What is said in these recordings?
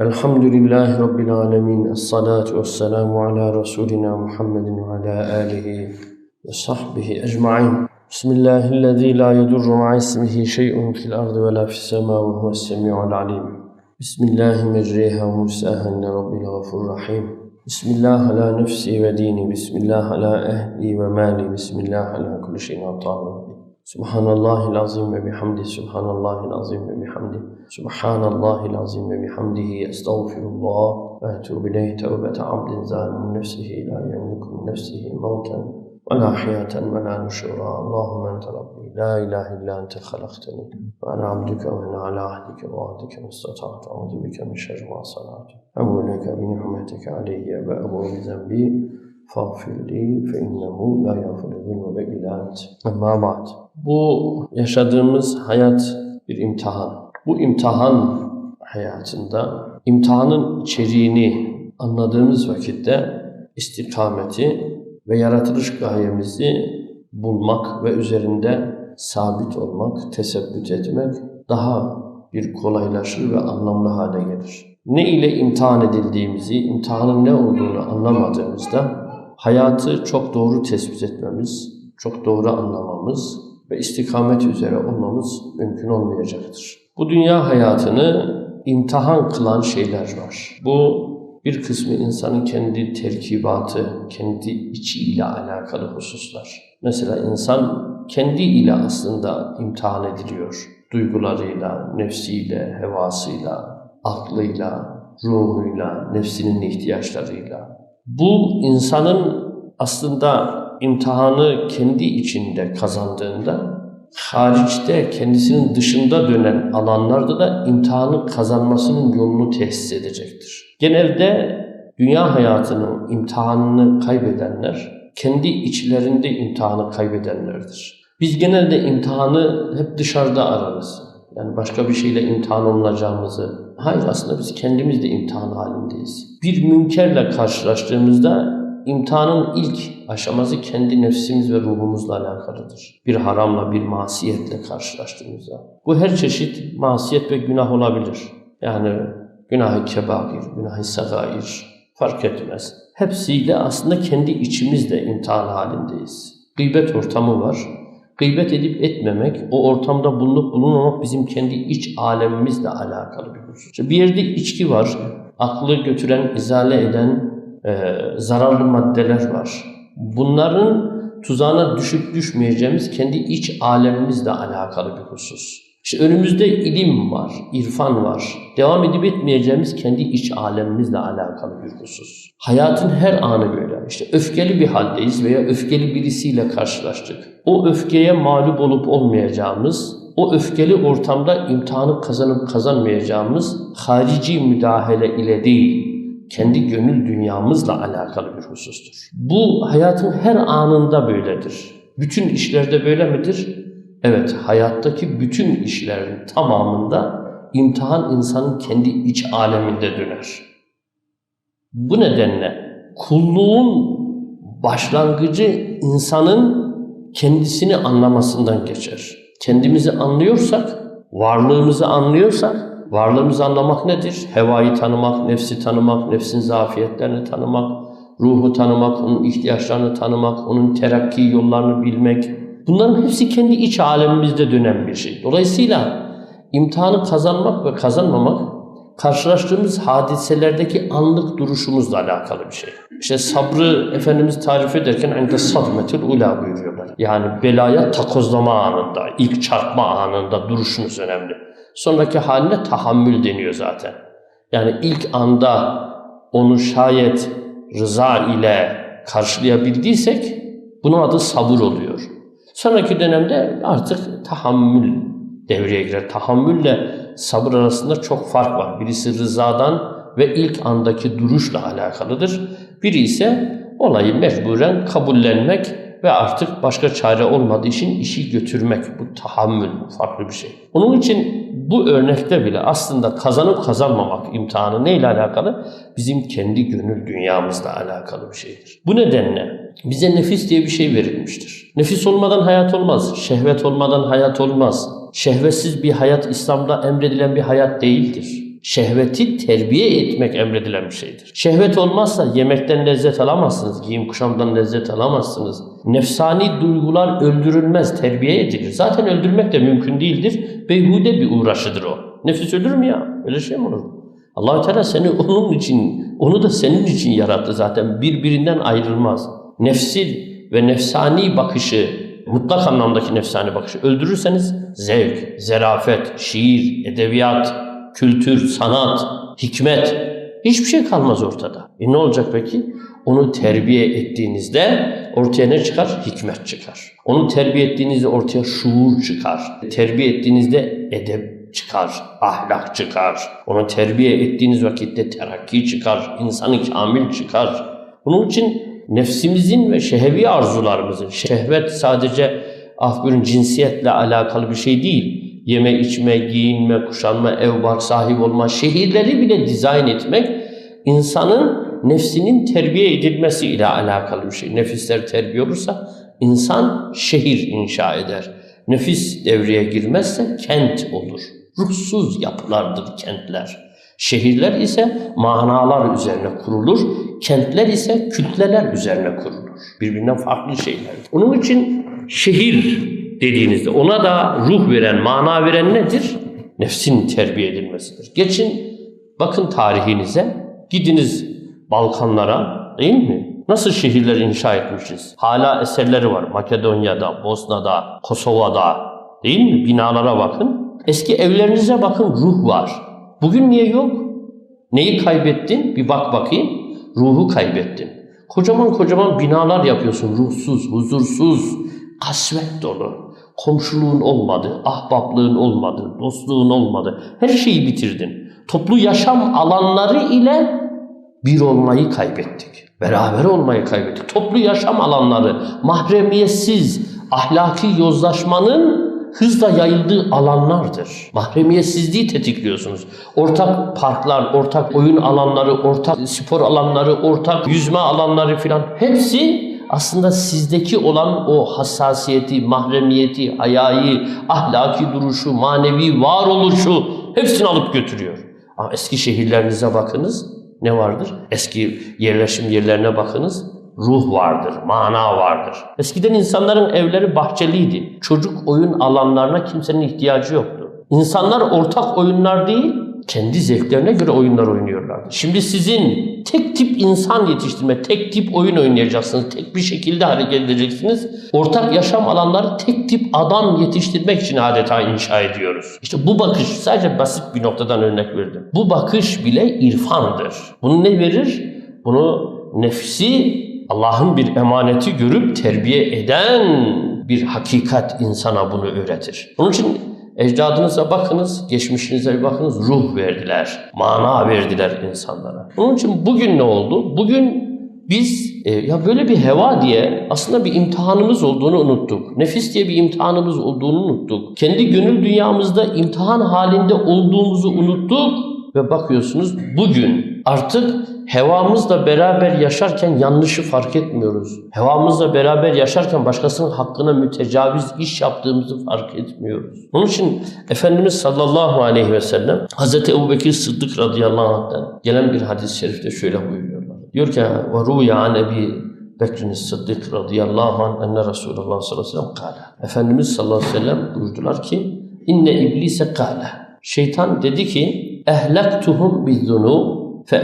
الحمد لله رب العالمين الصلاة والسلام على رسولنا محمد وعلى آله وصحبه أجمعين. بسم الله الذي لا يضر مع اسمه شيء في الأرض ولا في السماء وهو السميع العليم. بسم الله مجريها ومرساها إن ربي لغفور رحيم. بسم الله على نفسي وديني بسم الله على أهلي ومالي بسم الله على كل شيء ربي سبحان الله العظيم وبحمده سبحان الله العظيم وبحمده سبحان الله العظيم وبحمده أستغفر الله وأتوب إليه توبة عبد ظالم من نفسه لا يملك من نفسه موتا ولا حياة ولا نشورا. اللهم أنت ربي لا إله إلا أنت خلقتني وأنا عبدك وأنا على عهدك ووعدك ما استطعت. أعوذ بك من شر ما صنعت. أبو لك بنعمتك علي وأبو بذنبي فاغفر لي فإنه لا يغفر الذنوب إلا أنت. أما بعد. Bu yaşadığımız hayat bir imtihan. Bu imtihan hayatında imtihanın içeriğini anladığımız vakitte istikameti ve yaratılış gayemizi bulmak ve üzerinde sabit olmak, tesebbüt etmek daha bir kolaylaşır ve anlamlı hale gelir. Ne ile imtihan edildiğimizi, imtihanın ne olduğunu anlamadığımızda hayatı çok doğru tespit etmemiz, çok doğru anlamamız ve istikamet üzere olmamız mümkün olmayacaktır. Bu dünya hayatını imtihan kılan şeyler var. Bu bir kısmı insanın kendi terkibatı, kendi içiyle alakalı hususlar. Mesela insan kendi ile aslında imtihan ediliyor. Duygularıyla, nefsiyle, hevasıyla, aklıyla, ruhuyla, nefsinin ihtiyaçlarıyla. Bu insanın aslında imtihanı kendi içinde kazandığında hariçte kendisinin dışında dönen alanlarda da imtihanı kazanmasının yolunu tesis edecektir. Genelde dünya hayatının imtihanını kaybedenler kendi içlerinde imtihanı kaybedenlerdir. Biz genelde imtihanı hep dışarıda ararız. Yani başka bir şeyle imtihan olunacağımızı. Hayır aslında biz kendimiz de imtihan halindeyiz. Bir münkerle karşılaştığımızda imtihanın ilk aşaması kendi nefsimiz ve ruhumuzla alakalıdır. Bir haramla, bir masiyetle karşılaştığımızda. Bu her çeşit masiyet ve günah olabilir. Yani günah-ı kebair, günah-ı sagair fark etmez. Hepsiyle aslında kendi içimizde imtihan halindeyiz. Gıybet ortamı var. Gıybet edip etmemek, o ortamda bulunup bulunmamak bizim kendi iç alemimizle alakalı bir husus. Bir yerde içki var, aklı götüren, izale eden, e, zararlı maddeler var. Bunların tuzağına düşüp düşmeyeceğimiz kendi iç alemimizle alakalı bir husus. İşte önümüzde ilim var, irfan var. Devam edip etmeyeceğimiz kendi iç alemimizle alakalı bir husus. Hayatın her anı böyle. İşte öfkeli bir haldeyiz veya öfkeli birisiyle karşılaştık. O öfkeye mağlup olup olmayacağımız, o öfkeli ortamda imtihanı kazanıp kazanmayacağımız harici müdahale ile değil, kendi gönül dünyamızla alakalı bir husustur. Bu hayatın her anında böyledir. Bütün işlerde böyle midir? Evet, hayattaki bütün işlerin tamamında imtihan insanın kendi iç aleminde döner. Bu nedenle kulluğun başlangıcı insanın kendisini anlamasından geçer. Kendimizi anlıyorsak, varlığımızı anlıyorsak, varlığımızı anlamak nedir? Hevayı tanımak, nefsi tanımak, nefsin zafiyetlerini tanımak, ruhu tanımak, onun ihtiyaçlarını tanımak, onun terakki yollarını bilmek. Bunların hepsi kendi iç alemimizde dönen bir şey. Dolayısıyla imtihanı kazanmak ve kazanmamak karşılaştığımız hadiselerdeki anlık duruşumuzla alakalı bir şey. İşte sabrı Efendimiz tarif ederken ende sadmetül ula buyuruyorlar. Yani belaya takozlama anında, ilk çarpma anında duruşunuz önemli. Sonraki haline tahammül deniyor zaten. Yani ilk anda onu şayet rıza ile karşılayabildiysek bunun adı sabır oluyor. Sonraki dönemde artık tahammül devreye girer. Tahammülle sabır arasında çok fark var. Birisi rızadan ve ilk andaki duruşla alakalıdır. Biri ise olayı mecburen kabullenmek ve artık başka çare olmadığı için işi götürmek. Bu tahammül farklı bir şey. Onun için bu örnekte bile aslında kazanıp kazanmamak imtihanı neyle alakalı? Bizim kendi gönül dünyamızla alakalı bir şeydir. Bu nedenle bize nefis diye bir şey verilmiştir. Nefis olmadan hayat olmaz. Şehvet olmadan hayat olmaz. Şehvetsiz bir hayat İslam'da emredilen bir hayat değildir. Şehveti terbiye etmek emredilen bir şeydir. Şehvet olmazsa yemekten lezzet alamazsınız, giyim kuşamdan lezzet alamazsınız. Nefsani duygular öldürülmez, terbiye edilir. Zaten öldürmek de mümkün değildir. Beyhude bir uğraşıdır o. Nefis ölür mü ya? Öyle şey mi olur? allah Teala seni onun için, onu da senin için yarattı zaten. Birbirinden ayrılmaz. Nefsil ve nefsani bakışı, mutlak anlamdaki nefsani bakışı öldürürseniz zevk, zerafet, şiir, edebiyat, kültür, sanat, hikmet hiçbir şey kalmaz ortada. E ne olacak peki? Onu terbiye ettiğinizde ortaya ne çıkar? Hikmet çıkar. Onu terbiye ettiğinizde ortaya şuur çıkar. Terbiye ettiğinizde edep çıkar, ahlak çıkar. Onu terbiye ettiğiniz vakitte terakki çıkar, insanı kamil çıkar. Bunun için nefsimizin ve şehvi arzularımızın, şehvet sadece ah buyurun cinsiyetle alakalı bir şey değil. Yeme, içme, giyinme, kuşanma, ev, bark sahibi olma, şehirleri bile dizayn etmek insanın nefsinin terbiye edilmesi ile alakalı bir şey. Nefisler terbiye olursa insan şehir inşa eder. Nefis devreye girmezse kent olur. Ruhsuz yapılardır kentler. Şehirler ise manalar üzerine kurulur, kentler ise kütleler üzerine kurulur. Birbirinden farklı şeyler. Onun için şehir dediğinizde ona da ruh veren, mana veren nedir? Nefsin terbiye edilmesidir. Geçin bakın tarihinize, gidiniz Balkanlara değil mi? Nasıl şehirler inşa etmişiz? Hala eserleri var Makedonya'da, Bosna'da, Kosova'da değil mi? Binalara bakın. Eski evlerinize bakın ruh var. Bugün niye yok? Neyi kaybettin? Bir bak bakayım. Ruhu kaybettin. Kocaman kocaman binalar yapıyorsun. Ruhsuz, huzursuz, kasvet dolu. Komşuluğun olmadı, ahbaplığın olmadı, dostluğun olmadı. Her şeyi bitirdin. Toplu yaşam alanları ile bir olmayı kaybettik. Beraber olmayı kaybettik. Toplu yaşam alanları, mahremiyetsiz, ahlaki yozlaşmanın hızla yayıldığı alanlardır. Mahremiyetsizliği tetikliyorsunuz. Ortak parklar, ortak oyun alanları, ortak spor alanları, ortak yüzme alanları filan hepsi aslında sizdeki olan o hassasiyeti, mahremiyeti, hayayı, ahlaki duruşu, manevi varoluşu hepsini alıp götürüyor. Ama eski şehirlerinize bakınız ne vardır? Eski yerleşim yerlerine bakınız ruh vardır, mana vardır. Eskiden insanların evleri bahçeliydi. Çocuk oyun alanlarına kimsenin ihtiyacı yoktu. İnsanlar ortak oyunlar değil, kendi zevklerine göre oyunlar oynuyorlardı. Şimdi sizin tek tip insan yetiştirme, tek tip oyun oynayacaksınız, tek bir şekilde hareket edeceksiniz. Ortak yaşam alanları tek tip adam yetiştirmek için adeta inşa ediyoruz. İşte bu bakış, sadece basit bir noktadan örnek verdim. Bu bakış bile irfandır. Bunu ne verir? Bunu nefsi Allah'ın bir emaneti görüp terbiye eden bir hakikat insana bunu öğretir. Onun için ecdadınıza bakınız, geçmişinize bir bakınız, ruh verdiler, mana verdiler insanlara. Onun için bugün ne oldu? Bugün biz e, ya böyle bir heva diye aslında bir imtihanımız olduğunu unuttuk. Nefis diye bir imtihanımız olduğunu unuttuk. Kendi gönül dünyamızda imtihan halinde olduğumuzu unuttuk ve bakıyorsunuz bugün artık hevamızla beraber yaşarken yanlışı fark etmiyoruz. Hevamızla beraber yaşarken başkasının hakkına mütecaviz iş yaptığımızı fark etmiyoruz. Onun için Efendimiz sallallahu aleyhi ve sellem Hazreti Ebu Bekir Sıddık radıyallahu anh'tan gelen bir hadis-i şerifte şöyle buyuruyorlar. Diyor ki وَرُوْيَ عَنْ Ebi Bekir'in Sıddık radıyallahu anh enne Resulullah sallallahu aleyhi ve sellem kâle. Efendimiz sallallahu aleyhi ve sellem buyurdular ki inne iblise kâle. Şeytan dedi ki ehlektuhum bizzunub fe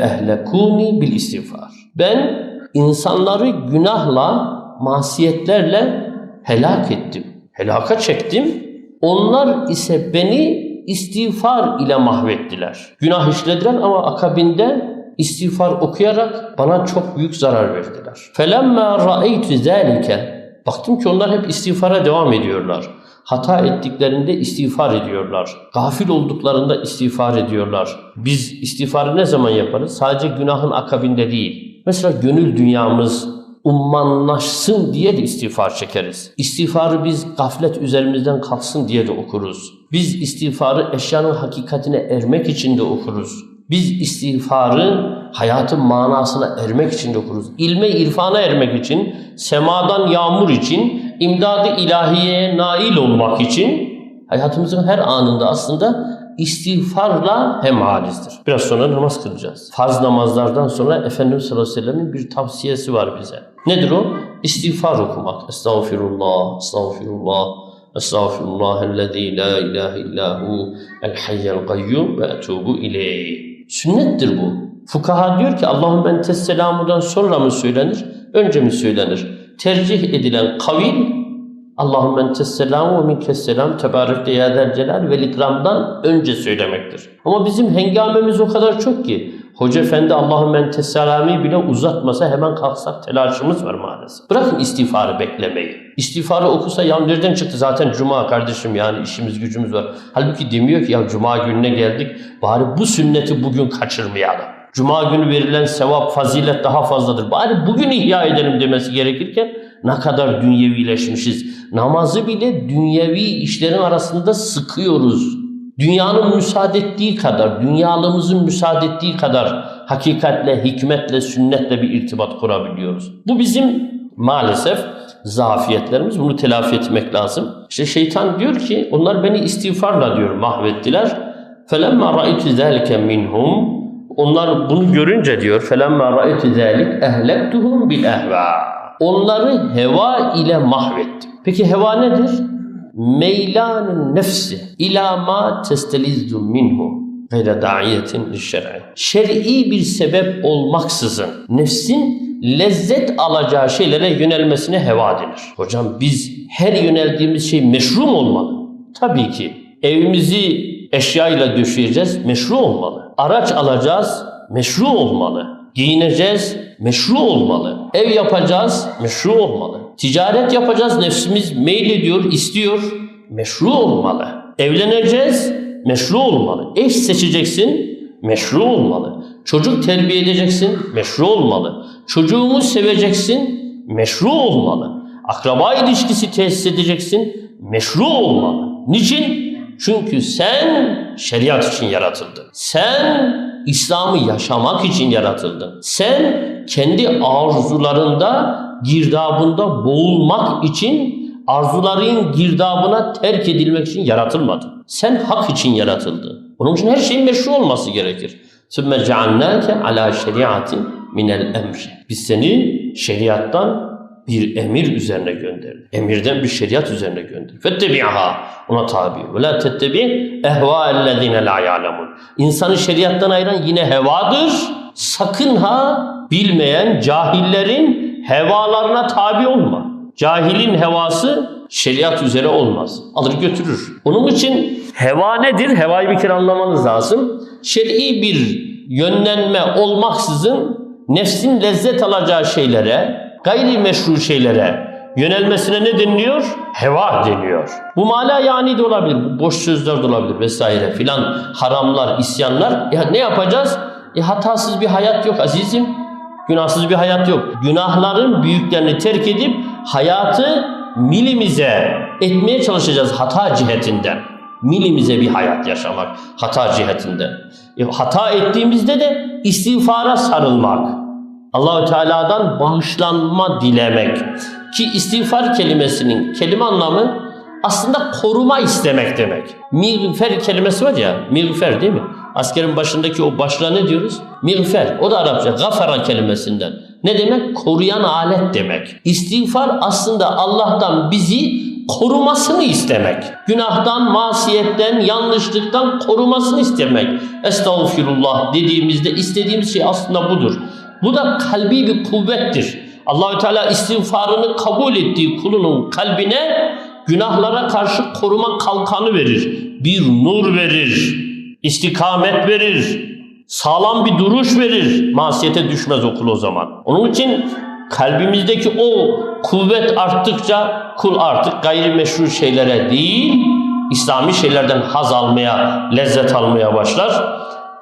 bil istiğfar. Ben insanları günahla, masiyetlerle helak ettim. Helaka çektim. Onlar ise beni istiğfar ile mahvettiler. Günah işlediler ama akabinde istiğfar okuyarak bana çok büyük zarar verdiler. Felemma ra'eytu zalike Baktım ki onlar hep istiğfara devam ediyorlar. Hata ettiklerinde istiğfar ediyorlar. Gafil olduklarında istiğfar ediyorlar. Biz istiğfarı ne zaman yaparız? Sadece günahın akabinde değil. Mesela gönül dünyamız ummanlaşsın diye de istiğfar çekeriz. İstiğfarı biz gaflet üzerimizden kalksın diye de okuruz. Biz istiğfarı eşyanın hakikatine ermek için de okuruz. Biz istiğfarı hayatın manasına ermek için de okuruz. İlme irfana ermek için, semadan yağmur için, imdadı ilahiyeye nail olmak için hayatımızın her anında aslında istiğfarla hemhalizdir. Biraz sonra namaz kılacağız. Farz namazlardan sonra Efendimiz sallallahu aleyhi ve sellemin bir tavsiyesi var bize. Nedir o? İstiğfar okumak. Estağfirullah, estağfirullah, estağfirullah ellezî la ilahe illahu el hayyel kayyum ve etubu ileyh. Sünnettir bu. Fukaha diyor ki Allahümme entes selamudan sonra mı söylenir, önce mi söylenir? Tercih edilen kavil Allahümme entes selamu ve minkes selam tebarek ya del celal ve ikramdan önce söylemektir. Ama bizim hengamemiz o kadar çok ki Hoca Efendi Allahümme entes selami bile uzatmasa hemen kalksak telaşımız var maalesef. Bırakın istiğfarı beklemeyi. İstiğfarı okusa ya nereden çıktı zaten cuma kardeşim yani işimiz gücümüz var. Halbuki demiyor ki ya cuma gününe geldik bari bu sünneti bugün kaçırmayalım. Cuma günü verilen sevap, fazilet daha fazladır. Bari bugün ihya edelim demesi gerekirken ne kadar dünyevileşmişiz. Namazı bile dünyevi işlerin arasında sıkıyoruz. Dünyanın müsaade ettiği kadar, dünyalığımızın müsaade ettiği kadar hakikatle, hikmetle, sünnetle bir irtibat kurabiliyoruz. Bu bizim maalesef zafiyetlerimiz. Bunu telafi etmek lazım. İşte şeytan diyor ki onlar beni istiğfarla diyor mahvettiler. فَلَمَّا رَأَيْتُ ذَٰلِكَ مِنْهُمْ onlar bunu görünce diyor felemma ra'aytu zalik ehlektuhum bil ehva. Onları heva ile mahvettim. Peki heva nedir? Meylanun nefsi ila ma testelizu minhu gayre da'iyetin şer'i. Şer'i bir sebep olmaksızın nefsin lezzet alacağı şeylere yönelmesine heva denir. Hocam biz her yöneldiğimiz şey meşru olmalı? Tabii ki. Evimizi eşyayla döşeyeceğiz, meşru olmalı. Araç alacağız, meşru olmalı. Giyineceğiz, meşru olmalı. Ev yapacağız, meşru olmalı. Ticaret yapacağız, nefsimiz meylediyor, istiyor, meşru olmalı. Evleneceğiz, meşru olmalı. Eş seçeceksin, meşru olmalı. Çocuk terbiye edeceksin, meşru olmalı. Çocuğumu seveceksin, meşru olmalı. Akraba ilişkisi tesis edeceksin, meşru olmalı. Niçin? Çünkü sen şeriat için yaratıldın. Sen İslam'ı yaşamak için yaratıldın. Sen kendi arzularında, girdabında boğulmak için arzuların girdabına terk edilmek için yaratılmadın. Sen hak için yaratıldın. Onun için her şeyin meşru olması gerekir. ثُمَّ جَعَلْنَاكَ عَلَى شَرِيعَةٍ مِنَ الْاَمْرِ Biz seni şeriattan bir emir üzerine gönderdi. Emirden bir şeriat üzerine gönderdi. Fettebi'ha ona tabi. Ve la tettebi ehva ellezine la ya'lemun. İnsanı şeriattan ayıran yine hevadır. Sakın ha bilmeyen cahillerin hevalarına tabi olma. Cahilin hevası şeriat üzere olmaz. Alır götürür. Onun için heva nedir? Hevayı bir kere anlamanız lazım. Şer'i bir yönlenme olmaksızın nefsin lezzet alacağı şeylere, gayri meşru şeylere yönelmesine ne deniliyor? Heva deniyor. Bu mala yani de olabilir, boş sözler de olabilir vesaire filan haramlar, isyanlar. Ya ne yapacağız? E hatasız bir hayat yok azizim. Günahsız bir hayat yok. Günahların büyüklerini terk edip hayatı milimize etmeye çalışacağız hata cihetinden. Milimize bir hayat yaşamak hata cihetinden. E, hata ettiğimizde de istiğfara sarılmak. Allahü Teala'dan bağışlanma dilemek. Ki istiğfar kelimesinin kelime anlamı aslında koruma istemek demek. Mağfer kelimesi var ya, mağfer değil mi? Askerin başındaki o başlığa ne diyoruz? Mağfer. O da Arapça. Gafara kelimesinden. Ne demek? Koruyan alet demek. İstiğfar aslında Allah'tan bizi korumasını istemek. Günahtan, masiyetten, yanlışlıktan korumasını istemek. Estağfirullah dediğimizde istediğimiz şey aslında budur. Bu da kalbi bir kuvvettir. Allahü Teala istiğfarını kabul ettiği kulunun kalbine günahlara karşı koruma kalkanı verir. Bir nur verir. istikamet verir. Sağlam bir duruş verir. Masiyete düşmez o kul o zaman. Onun için kalbimizdeki o kuvvet arttıkça kul artık gayrimeşru şeylere değil, İslami şeylerden haz almaya, lezzet almaya başlar.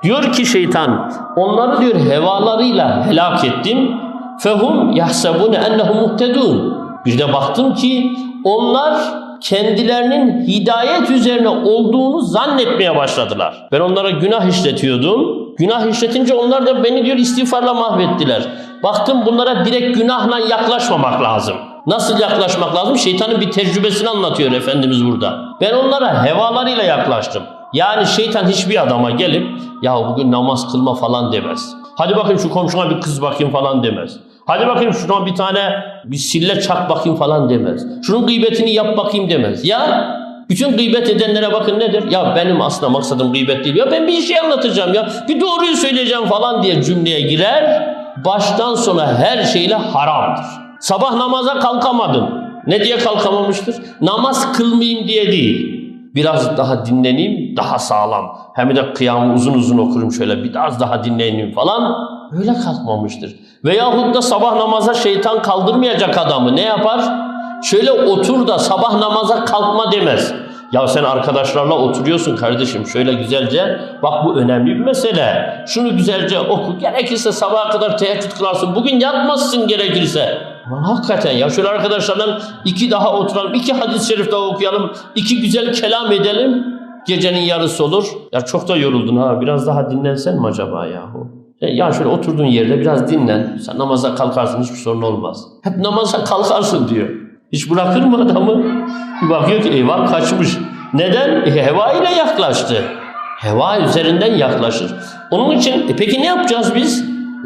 Diyor ki şeytan, onları diyor hevalarıyla helak ettim. Fehum yahsebune ennehum muhtedun. Bir de baktım ki onlar kendilerinin hidayet üzerine olduğunu zannetmeye başladılar. Ben onlara günah işletiyordum. Günah işletince onlar da beni diyor istiğfarla mahvettiler. Baktım bunlara direkt günahla yaklaşmamak lazım. Nasıl yaklaşmak lazım? Şeytanın bir tecrübesini anlatıyor Efendimiz burada. Ben onlara hevalarıyla yaklaştım. Yani şeytan hiçbir adama gelip ya bugün namaz kılma falan demez. Hadi bakayım şu komşuna bir kız bakayım falan demez. Hadi bakayım şuna bir tane bir sille çak bakayım falan demez. Şunun gıybetini yap bakayım demez. Ya bütün gıybet edenlere bakın nedir? Ya benim aslında maksadım gıybet değil. Ya ben bir şey anlatacağım ya. Bir doğruyu söyleyeceğim falan diye cümleye girer. Baştan sona her şeyle haramdır. Sabah namaza kalkamadın. Ne diye kalkamamıştır? Namaz kılmayayım diye değil. Biraz daha dinleneyim, daha sağlam. Hem de kıyamı uzun uzun okurum şöyle, biraz daha dinleneyim falan. Öyle kalkmamıştır. Veyahut da sabah namaza şeytan kaldırmayacak adamı ne yapar? Şöyle otur da sabah namaza kalkma demez. Ya sen arkadaşlarla oturuyorsun kardeşim şöyle güzelce bak bu önemli bir mesele. Şunu güzelce oku. Gerekirse sabaha kadar teheccüd kılarsın. Bugün yatmazsın gerekirse. Aman hakikaten ya şöyle arkadaşlarla iki daha oturalım. iki hadis-i şerif daha okuyalım. iki güzel kelam edelim. Gecenin yarısı olur. Ya çok da yoruldun ha. Biraz daha dinlensen mi acaba yahu? E, Ya şöyle oturduğun yerde biraz dinlen. Sen namaza kalkarsın hiçbir sorun olmaz. Hep namaza kalkarsın diyor. Hiç bırakır mı adamı? Bir bakıyor ki eyvah kaçmış. Neden? E, heva ile yaklaştı. Heva üzerinden yaklaşır. Onun için e, peki ne yapacağız biz?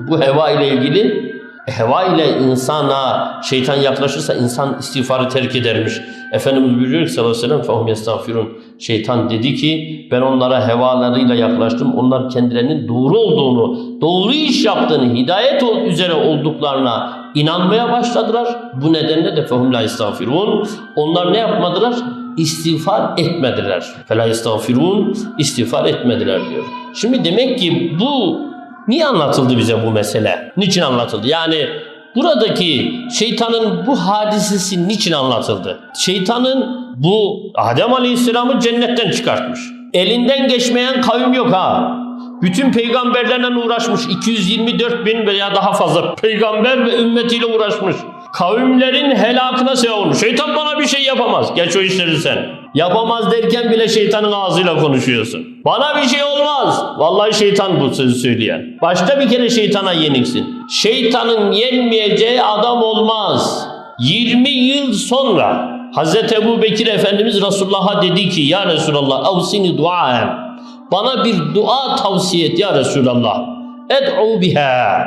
Bu heva ile ilgili heva ile insana şeytan yaklaşırsa insan istiğfarı terk edermiş. Efendimiz buyuruyor ki sallallahu aleyhi ve. Şeytan dedi ki ben onlara hevalarıyla yaklaştım. Onlar kendilerinin doğru olduğunu, doğru iş yaptığını, hidayet üzere olduklarına inanmaya başladılar. Bu nedenle de fehum la estağfirun. Onlar ne yapmadılar? İstiğfar etmediler. Fela estağfirun. İstiğfar etmediler diyor. Şimdi demek ki bu Niye anlatıldı bize bu mesele? Niçin anlatıldı? Yani buradaki şeytanın bu hadisesi niçin anlatıldı? Şeytanın bu Adem Aleyhisselam'ı cennetten çıkartmış. Elinden geçmeyen kavim yok ha. Bütün peygamberlerle uğraşmış. 224 bin veya daha fazla peygamber ve ümmetiyle uğraşmış. Kavimlerin helakına sebep olmuş. Şeytan bana bir şey yapamaz. Geç o işleri sen. Yapamaz derken bile şeytanın ağzıyla konuşuyorsun. Bana bir şey olmaz. Vallahi şeytan bu sözü söyleyen. Başta bir kere şeytana yeniksin. Şeytanın yenmeyeceği adam olmaz. 20 yıl sonra Hazreti Ebu Bekir Efendimiz Resulullah'a dedi ki Ya Resulallah avsini duaen. Bana bir dua tavsiye et ya Resulallah. Ed'u biha.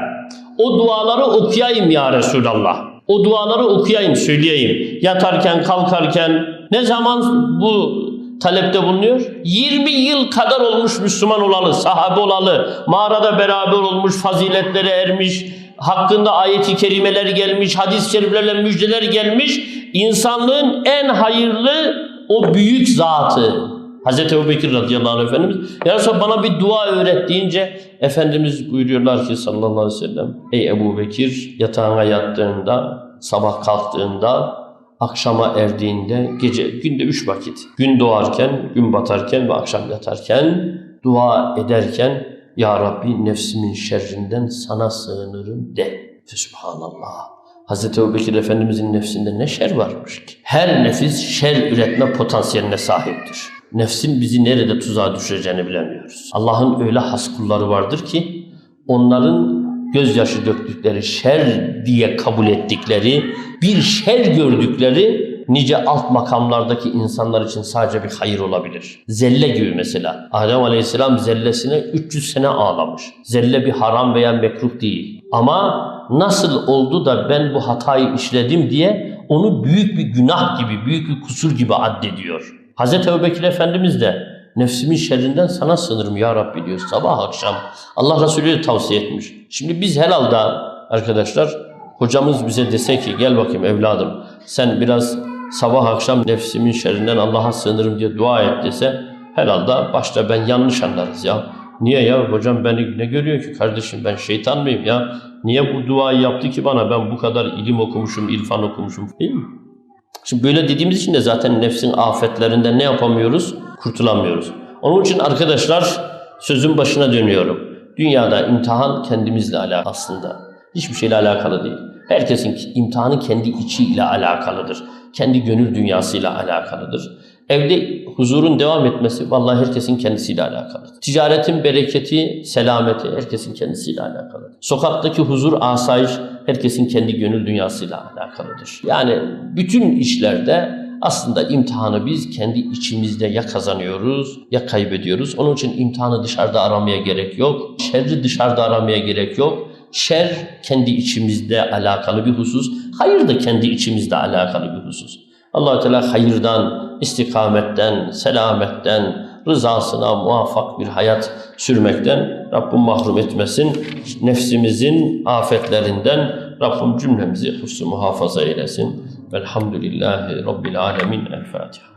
O duaları okuyayım ya Resulallah. O duaları okuyayım, söyleyeyim. Yatarken, kalkarken ne zaman bu talepte bulunuyor? 20 yıl kadar olmuş Müslüman olalı, sahabe olalı, mağarada beraber olmuş, faziletlere ermiş, hakkında ayeti kerimeler gelmiş, hadis-i şeriflerle müjdeler gelmiş. İnsanlığın en hayırlı o büyük zatı. Hazreti Ebu Bekir radıyallahu anh Efendimiz Ya Resulallah bana bir dua öğret deyince Efendimiz buyuruyorlar ki sallallahu aleyhi ve sellem Ey Ebu Bekir yatağına yattığında sabah kalktığında akşama erdiğinde gece günde üç vakit gün doğarken gün batarken ve akşam yatarken dua ederken Ya Rabbi nefsimin şerrinden sana sığınırım de. Subhanallah. Hazreti Ebubekir Efendimizin nefsinde ne şer varmış ki? Her nefis şer üretme potansiyeline sahiptir. Nefsin bizi nerede tuzağa düşüreceğini bilemiyoruz. Allah'ın öyle has kulları vardır ki onların gözyaşı döktükleri şer diye kabul ettikleri bir şer gördükleri nice alt makamlardaki insanlar için sadece bir hayır olabilir. Zelle gibi mesela. Adem Aleyhisselam zellesine 300 sene ağlamış. Zelle bir haram veya mekruh değil. Ama nasıl oldu da ben bu hatayı işledim diye onu büyük bir günah gibi, büyük bir kusur gibi addediyor. Hazreti Ebubekir Efendimiz de nefsimin şerrinden sana sınırım ya Rabbi diyor sabah akşam. Allah Resulü de tavsiye etmiş. Şimdi biz herhalde arkadaşlar hocamız bize dese ki gel bakayım evladım sen biraz sabah akşam nefsimin şerrinden Allah'a sığınırım diye dua et dese herhalde başta ben yanlış anlarız ya. Niye ya hocam beni ne görüyor ki kardeşim ben şeytan mıyım ya? Niye bu duayı yaptı ki bana ben bu kadar ilim okumuşum, irfan okumuşum değil mi? Şimdi böyle dediğimiz için de zaten nefsin afetlerinden ne yapamıyoruz? Kurtulamıyoruz. Onun için arkadaşlar sözün başına dönüyorum. Dünyada imtihan kendimizle alakalı aslında. Hiçbir şeyle alakalı değil. Herkesin imtihanı kendi içiyle alakalıdır. Kendi gönül dünyasıyla alakalıdır. Evde huzurun devam etmesi vallahi herkesin kendisiyle alakalıdır. Ticaretin bereketi, selameti herkesin kendisiyle alakalıdır. Sokaktaki huzur, asayiş herkesin kendi gönül dünyasıyla alakalıdır. Yani bütün işlerde aslında imtihanı biz kendi içimizde ya kazanıyoruz ya kaybediyoruz. Onun için imtihanı dışarıda aramaya gerek yok. Şerri dışarıda aramaya gerek yok. Şer kendi içimizde alakalı bir husus. Hayır da kendi içimizde alakalı bir husus. Allah Teala hayırdan, istikametten, selametten, rızasına muvaffak bir hayat sürmekten Rabbim mahrum etmesin. Nefsimizin afetlerinden Rabbim cümlemizi husnu muhafaza eylesin. Velhamdülillahi Rabbil alemin. El Fatiha.